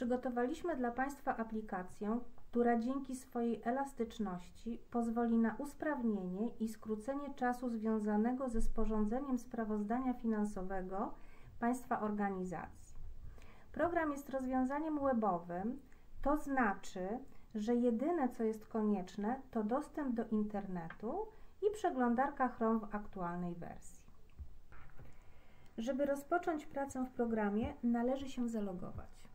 Przygotowaliśmy dla Państwa aplikację, która dzięki swojej elastyczności pozwoli na usprawnienie i skrócenie czasu związanego ze sporządzeniem sprawozdania finansowego Państwa organizacji. Program jest rozwiązaniem webowym, to znaczy, że jedyne co jest konieczne to dostęp do internetu i przeglądarka Chrome w aktualnej wersji. Żeby rozpocząć pracę w programie, należy się zalogować.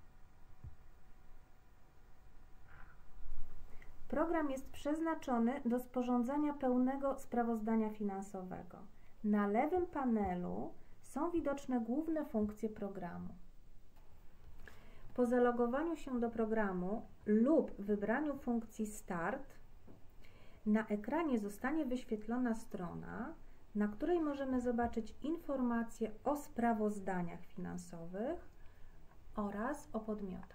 Program jest przeznaczony do sporządzania pełnego sprawozdania finansowego. Na lewym panelu są widoczne główne funkcje programu. Po zalogowaniu się do programu lub wybraniu funkcji Start na ekranie zostanie wyświetlona strona, na której możemy zobaczyć informacje o sprawozdaniach finansowych oraz o podmiotach.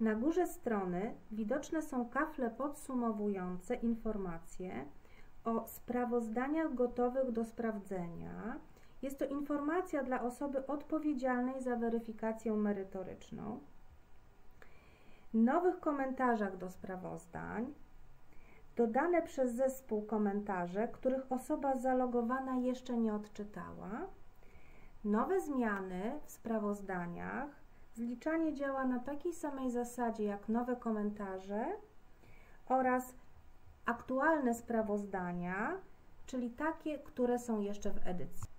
Na górze strony widoczne są kafle podsumowujące informacje o sprawozdaniach gotowych do sprawdzenia. Jest to informacja dla osoby odpowiedzialnej za weryfikację merytoryczną. Nowych komentarzach do sprawozdań, dodane przez zespół komentarze, których osoba zalogowana jeszcze nie odczytała, nowe zmiany w sprawozdaniach, zliczanie działa na takiej samej zasadzie jak nowe komentarze oraz aktualne sprawozdania, czyli takie, które są jeszcze w edycji.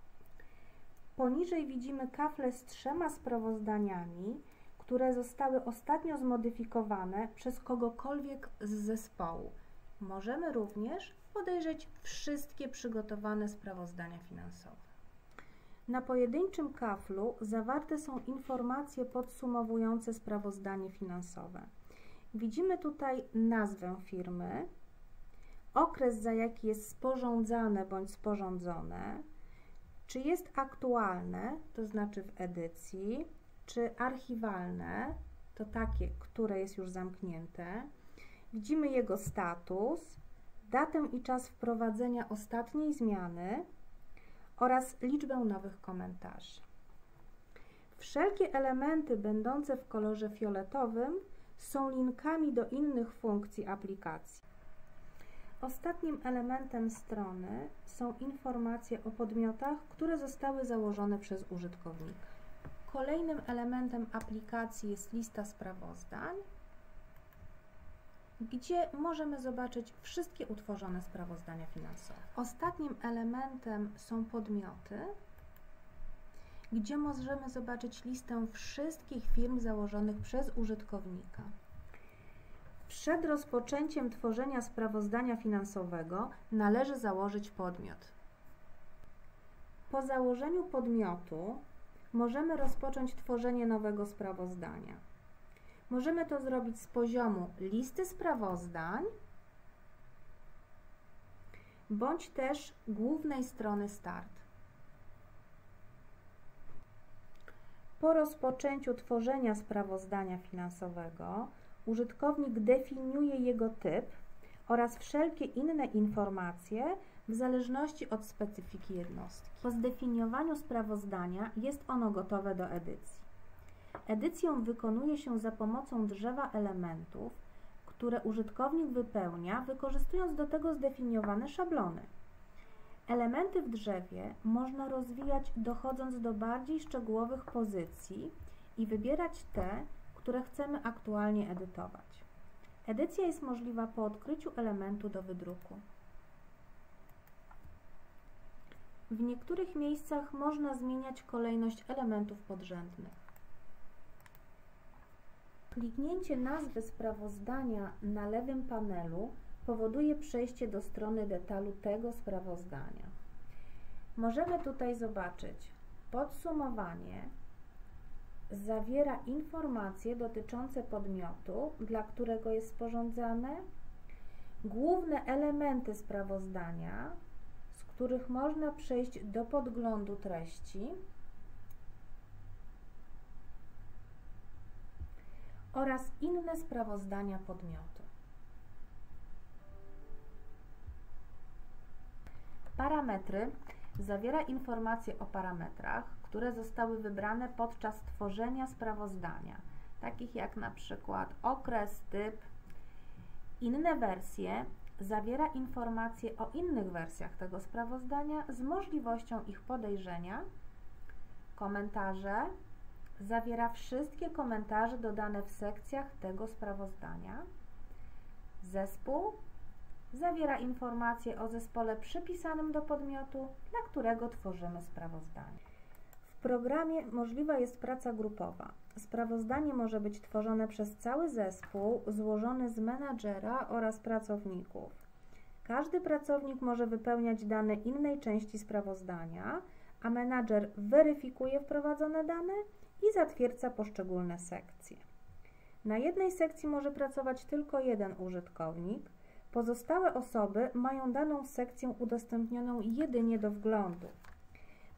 Poniżej widzimy kafle z trzema sprawozdaniami, które zostały ostatnio zmodyfikowane przez kogokolwiek z zespołu. Możemy również podejrzeć wszystkie przygotowane sprawozdania finansowe. Na pojedynczym kaflu zawarte są informacje podsumowujące sprawozdanie finansowe. Widzimy tutaj nazwę firmy, okres za jaki jest sporządzane bądź sporządzone, czy jest aktualne, to znaczy w edycji, czy archiwalne, to takie, które jest już zamknięte. Widzimy jego status, datę i czas wprowadzenia ostatniej zmiany oraz liczbę nowych komentarzy. Wszelkie elementy będące w kolorze fioletowym są linkami do innych funkcji aplikacji. Ostatnim elementem strony są informacje o podmiotach, które zostały założone przez użytkownika. Kolejnym elementem aplikacji jest lista sprawozdań, gdzie możemy zobaczyć wszystkie utworzone sprawozdania finansowe. Ostatnim elementem są podmioty, gdzie możemy zobaczyć listę wszystkich firm założonych przez użytkownika. Przed rozpoczęciem tworzenia sprawozdania finansowego należy założyć podmiot. Po założeniu podmiotu możemy rozpocząć tworzenie nowego sprawozdania. Możemy to zrobić z poziomu listy sprawozdań bądź też głównej strony Start. Po rozpoczęciu tworzenia sprawozdania finansowego użytkownik definiuje jego typ oraz wszelkie inne informacje w zależności od specyfiki jednostki. Po zdefiniowaniu sprawozdania jest ono gotowe do edycji. Edycję wykonuje się za pomocą drzewa elementów, które użytkownik wypełnia, wykorzystując do tego zdefiniowane szablony. Elementy w drzewie można rozwijać dochodząc do bardziej szczegółowych pozycji i wybierać te, które chcemy aktualnie edytować. Edycja jest możliwa po odkryciu elementu do wydruku. W niektórych miejscach można zmieniać kolejność elementów podrzędnych. Kliknięcie nazwy sprawozdania na lewym panelu powoduje przejście do strony detalu tego sprawozdania. Możemy tutaj zobaczyć podsumowanie, zawiera informacje dotyczące podmiotu, dla którego jest sporządzane, główne elementy sprawozdania, z których można przejść do podglądu treści oraz inne sprawozdania podmiotu. Parametry zawiera informacje o parametrach, które zostały wybrane podczas tworzenia sprawozdania, takich jak na przykład okres, typ. Inne wersje zawiera informacje o innych wersjach tego sprawozdania z możliwością ich podejrzenia. Komentarze zawiera wszystkie komentarze dodane w sekcjach tego sprawozdania. Zespół zawiera informacje o zespole przypisanym do podmiotu, dla którego tworzymy sprawozdanie. W programie możliwa jest praca grupowa. Sprawozdanie może być tworzone przez cały zespół złożony z menadżera oraz pracowników. Każdy pracownik może wypełniać dane innej części sprawozdania, a menadżer weryfikuje wprowadzone dane i zatwierdza poszczególne sekcje. Na jednej sekcji może pracować tylko jeden użytkownik, pozostałe osoby mają daną sekcję udostępnioną jedynie do wglądu.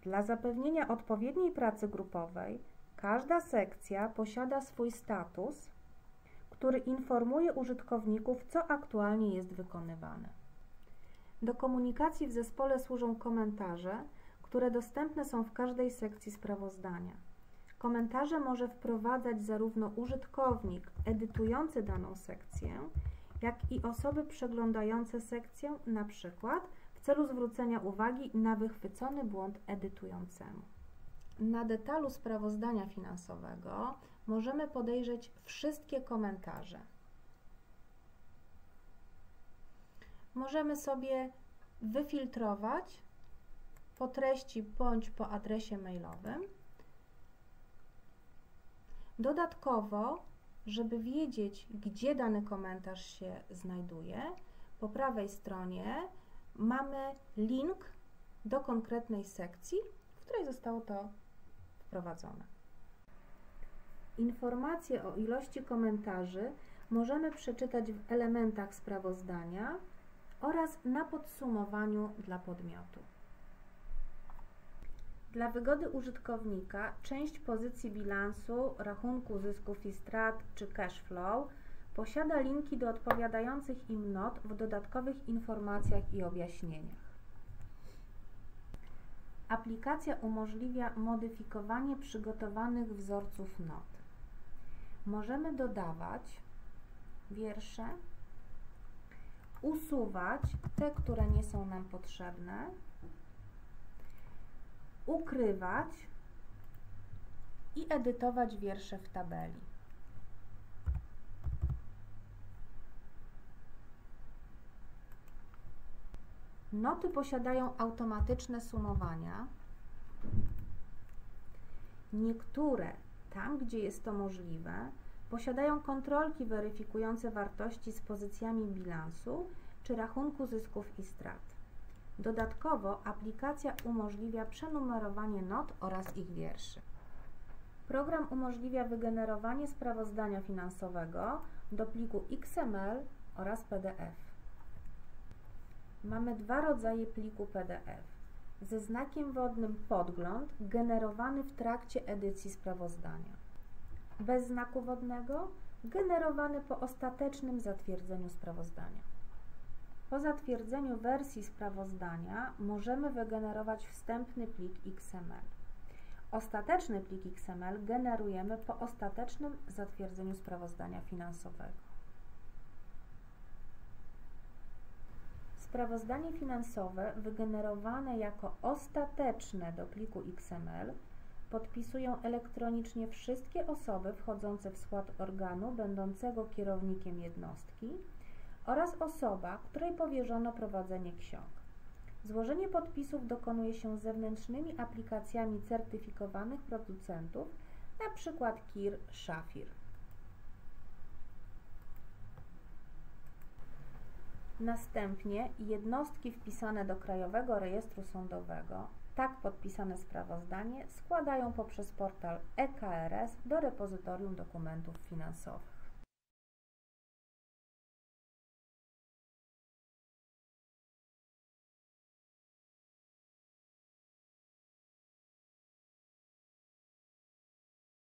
Dla zapewnienia odpowiedniej pracy grupowej każda sekcja posiada swój status, który informuje użytkowników, co aktualnie jest wykonywane. Do komunikacji w zespole służą komentarze, które dostępne są w każdej sekcji sprawozdania. Komentarze może wprowadzać zarówno użytkownik edytujący daną sekcję, jak i osoby przeglądające sekcję, na przykład w celu zwrócenia uwagi na wychwycony błąd edytującemu. Na detalu sprawozdania finansowego możemy podejrzeć wszystkie komentarze. Możemy sobie wyfiltrować po treści bądź po adresie mailowym. Dodatkowo, żeby wiedzieć, gdzie dany komentarz się znajduje, po prawej stronie mamy link do konkretnej sekcji, w której zostało to wprowadzone. Informacje o ilości komentarzy możemy przeczytać w elementach sprawozdania oraz na podsumowaniu dla podmiotu. Dla wygody użytkownika część pozycji bilansu, rachunku zysków i strat czy cash flow posiada linki do odpowiadających im not w dodatkowych informacjach i objaśnieniach. Aplikacja umożliwia modyfikowanie przygotowanych wzorców not. Możemy dodawać wiersze, usuwać te, które nie są nam potrzebne, ukrywać i edytować wiersze w tabeli. Noty posiadają automatyczne sumowania. Niektóre, tam gdzie jest to możliwe, posiadają kontrolki weryfikujące wartości z pozycjami bilansu czy rachunku zysków i strat. Dodatkowo aplikacja umożliwia przenumerowanie not oraz ich wierszy. Program umożliwia wygenerowanie sprawozdania finansowego do pliku XML oraz PDF. Mamy dwa rodzaje pliku PDF. Ze znakiem wodnym podgląd generowany w trakcie edycji sprawozdania. Bez znaku wodnego generowany po ostatecznym zatwierdzeniu sprawozdania. Po zatwierdzeniu wersji sprawozdania możemy wygenerować wstępny plik XML. Ostateczny plik XML generujemy po ostatecznym zatwierdzeniu sprawozdania finansowego. Sprawozdanie finansowe wygenerowane jako ostateczne do pliku XML podpisują elektronicznie wszystkie osoby wchodzące w skład organu będącego kierownikiem jednostki oraz osoba, której powierzono prowadzenie ksiąg. Złożenie podpisów dokonuje się zewnętrznymi aplikacjami certyfikowanych producentów, np. KIR Shafir. Następnie jednostki wpisane do Krajowego Rejestru Sądowego, tak podpisane sprawozdanie, składają poprzez portal EKRS do repozytorium dokumentów finansowych.